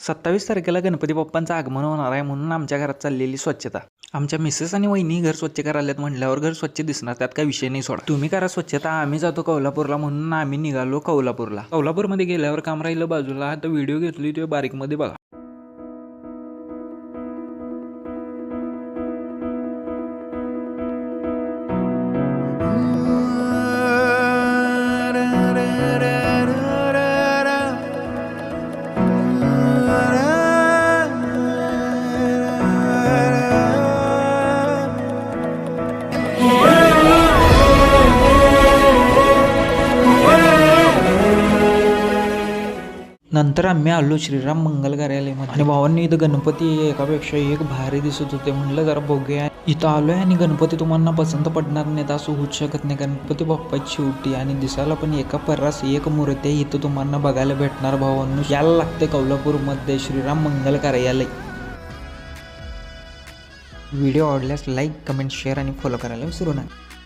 सत्तावीस तारखेला गणपती बाप्पांचं आगमन होणार आहे म्हणून आमच्या घरात चाललेली स्वच्छता. आमच्या मिसेस आणि वहिनी घर स्वच्छ करायलात म्हटल्यावर घर स्वच्छ दिसणार त्यात काही विषय नाही सोडा. तुम्ही करा स्वच्छता आम्ही जातो कौलापूरला म्हणून आम्ही निघालो कौलापूरला कौलापूरमध्ये गेल्यावर काम राहिलं बाजूला आता व्हिडिओ घेतली तो बारीकमध्ये बघा. नंतर आम्ही आलो श्रीराम मंगल कार्यालयमध्ये. आणि भावांनी इथं गणपती एकापेक्षा एक भारी दिसत होते. म्हणलं जरा बघूया. इथं आलोय आणि गणपती तुम्हाला पसंत पडणार नाहीत असं होऊच शकत नाही. गणपती बाप्पाची शेवटी आणि दिसायला पण एका पर्रास एक मूर्ती आहे. इथं तुम्हाला बघायला भेटणार भावांनो. यायला लागते कोल्हापूरमध्ये श्रीराम मंगल कार्यालय. व्हिडिओ आवडल्यास लाईक कमेंट शेअर आणि फॉलो करायला विसरू नका.